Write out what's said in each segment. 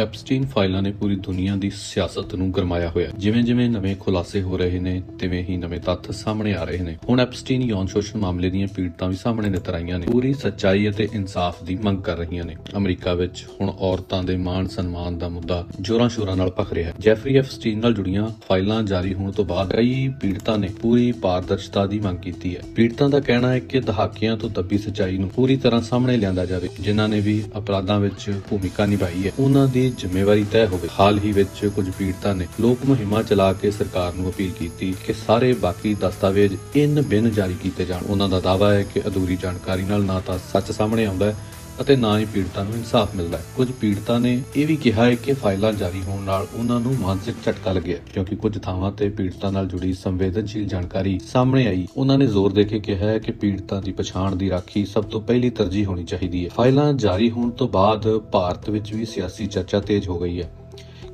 Epstein ਫਾਈਲਾਂ ਨੇ ਪੂਰੀ ਦੁਨੀਆ ਦੀ ਸਿਆਸਤ ਨੂੰ ਗਰਮਾਇਆ ਹੋਇਆ ਜਿਵੇਂ-ਜਿਵੇਂ ਨਵੇਂ ਖੁਲਾਸੇ ਹੋ ਰਹੇ ਨੇ, ਤਿਵੇਂ ਹੀ ਨਵੇਂ ਤੱਥ ਸਾਹਮਣੇ ਆ ਰਹੇ ਨੇ। ਹੁਣ ਐਪਸਟੀਨ ਯੌਨ ਸ਼ੋਸ਼ਣ ਮਾਮਲੇ ਦੀਆਂ ਪੀੜਤਾਂ ਵੀ ਸਾਹਮਣੇ ਨਿੱਤਰ ਆਈਆਂ ਨੇ। ਪੂਰੀ ਸੱਚਾਈ ਅਤੇ ਇਨਸਾਫ ਦੀ ਮੰਗ ਕਰ ਰਹੀਆਂ ਨੇ। ਅਮਰੀਕਾ ਵਿੱਚ ਹੁਣ ਔਰਤਾਂ ਦੇ ਮਾਣ ਸਨਮਾਨ ਦਾ ਮੁੱਦਾ ਜੋਰਾਂ-ਸ਼ੋਰਾਂ ਨਾਲ ਭਖ ਰਿਹਾ ਹੈ। ਜੈਫਰੀ ਐਪਸਟੀਨ ਨਾਲ ਜੁੜੀਆਂ ਫਾਈਲਾਂ ਜਾਰੀ ਹੋਣ ਤੋਂ ਬਾਅਦ ਕਈ ਪੀੜਤਾਂ ਨੇ ਪੂਰੀ ਪਾਰਦਰਸ਼ਤਾ ਦੀ ਮੰਗ ਕੀਤੀ ਹੈ। ਪੀੜਤਾਂ ਦਾ ਕਹਿਣਾ ਹੈ ਕਿ ਦਹਾਕਿਆਂ ਤੋਂ ਦੱਬੀ ਸੱਚਾਈ ਨੂੰ ਪੂਰੀ ਤਰ੍ਹਾਂ ਸਾਹਮਣੇ ਲਿਆਂਦਾ ਜਾਵੇ, ਜਿਨ੍ਹਾਂ ਨੇ ਵੀ ਅਪਰਾਧਾਂ ਵਿੱਚ ਭੂਮਿਕਾ ਨਿਭਾਈ ਹੈ। ਉਹਨਾਂ ਦੀ ਜ਼ਿੰਮੇਵਾਰੀ ਤੈਅ ਹੋਵੇ। ਹਾਲ ਹੀ ਵਿੱਚ ਕੁਝ ਪੀੜਤਾਂ ਨੇ ਲੋਕ ਮੁਹਿੰਮਾਂ ਚਲਾ ਕੇ ਸਰਕਾਰ ਨੂੰ ਅਪੀਲ ਕੀਤੀ ਕਿ ਸਾਰੇ ਬਾਕੀ ਦਸਤਾਵੇਜ਼ ਇਨ ਬਿਨ ਜਾਰੀ ਕੀਤੇ ਜਾਣ। ਉਹਨਾਂ ਦਾ ਦਾਅਵਾ ਹੈ ਕਿ ਅਧੂਰੀ ਜਾਣਕਾਰੀ ਨਾਲ ਨਾ ਤਾਂ ਸੱਚ ਸਾਹਮਣੇ ਆਉਂਦਾ ਹੈ ਅਤੇ ਨਾ ਹੀ ਪੀੜਤਾਂ ਨੂੰ ਇਨਸਾਫ ਮਿਲਦਾ ਹੈ। ਕੁਝ ਪੀੜਤਾਂ ਨੇ ਇਹ ਵੀ ਕਿਹਾ ਹੈ ਕਿ ਫਾਈਲਾਂ ਜਾਰੀ ਹੋਣ ਨਾਲ ਉਹਨਾਂ ਨੂੰ ਮਾਨਸਿਕ ਝਟਕਾ ਲੱਗਿਆ ਕਿਉਂਕਿ ਕੁਝ ਥਾਵਾਂ ਤੇ ਪੀੜਤਾਂ ਨਾਲ ਜੁੜੀ ਸੰਵੇਦਨਸ਼ੀਲ ਜਾਣਕਾਰੀ ਸਾਹਮਣੇ ਆਈ। ਉਹਨਾਂ ਨੇ ਜ਼ੋਰ ਦੇ ਕੇ ਕਿਹਾ ਹੈ ਕਿ ਪੀੜਤਾਂ ਦੀ ਪਛਾਣ ਦੀ ਰਾਖੀ ਸਭ ਤੋਂ ਪਹਿਲੀ ਤਰਜੀਹ ਹੋਣੀ ਚਾਹੀਦੀ ਹੈ। ਫਾਈਲਾਂ ਜਾਰੀ ਹੋਣ ਤੋਂ ਬਾਅਦ ਭਾਰਤ ਵਿੱਚ ਵੀ ਸਿਆਸੀ ਚਰਚਾ ਤੇਜ਼ ਹੋ ਗਈ ਹੈ।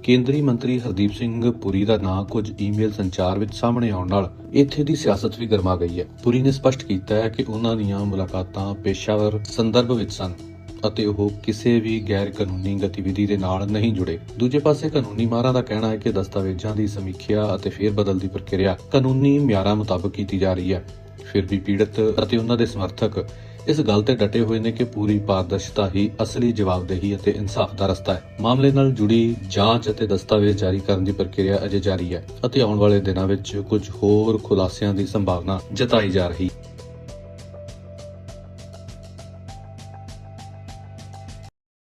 ਕੇਂਦਰੀ ਮੰਤਰੀ ਹਰਦੀਪ ਸਿੰਘ ਪੁਰੀ ਦਾ ਨਾਂ ਕੁਝ ਈਮੇਲ ਸੰਚਾਰ ਵਿੱਚ ਸਾਹਮਣੇ ਆਉਣ ਨਾਲ ਇੱਥੇ ਦੀ ਸਿਆਸਤ ਵੀ ਗਰਮਾ ਗਈ ਹੈ। ਪੁਰੀ ਨੇ ਸਪਸ਼ਟ ਕੀਤਾ ਹੈ ਕਿ ਉਹਨਾਂ ਦੀਆਂ ਮੁਲਾਕਾਤਾਂ ਪੇਸ਼ਾਵਰ ਸੰਦਰਭ ਵਿੱਚ ਸਨ। ਅਤੇ ਉਹ ਕਿਸੇ ਵੀ ਗੈਰ ਕਾਨੂੰਨੀ ਗਤੀਵਿਧੀ ਦੇ ਨਾਲ ਨਹੀਂ ਜੁੜੇ। ਦੂਜੇ ਪਾਸੇ ਕਾਨੂੰਨੀ ਮਾਹਰਾਂ ਦਾ ਕਹਿਣਾ ਹੈ ਕਿ ਦਸਤਾਵੇਜ਼ਾਂ ਦੀ ਸਮੀਖਿਆ ਅਤੇ ਫੇਰਬਦਲ ਦੀ ਪ੍ਰਕਿਰਿਆ ਕਾਨੂੰਨੀ ਮਿਆਰਾਂ ਮੁਤਾਬਕ ਕੀਤੀ ਜਾ ਰਹੀ ਹੈ। ਫਿਰ ਵੀ ਪੀੜਤ ਅਤੇ ਉਹਨਾਂ ਦੇ ਸਮਰਥਕ ਇਸ ਗੱਲ ਤੇ ਡਟੇ ਹੋਏ ਨੇ ਕਿ ਪੂਰੀ ਪਾਰਦਰਸ਼ਤਾ ਹੀ ਅਸਲੀ ਜਵਾਬਦੇਹੀ ਅਤੇ ਇਨਸਾਫ ਦਾ ਰਸਤਾ ਹੈ। ਮਾਮਲੇ ਨਾਲ ਜੁੜੀ ਜਾਂਚ ਅਤੇ ਦਸਤਾਵੇਜ਼ ਜਾਰੀ ਕਰਨ ਦੀ ਪ੍ਰਕਿਰਿਆ ਅਜੇ ਜਾਰੀ ਹੈ ਅਤੇ ਆਉਣ ਵਾਲੇ ਦਿਨਾਂ ਵਿੱਚ ਕੁਝ ਹੋਰ ਖੁਲਾਸਿਆਂ ਦੀ ਸੰਭਾਵਨਾ ਜਤਾਈ ਜਾ ਰਹੀ ਹੈ।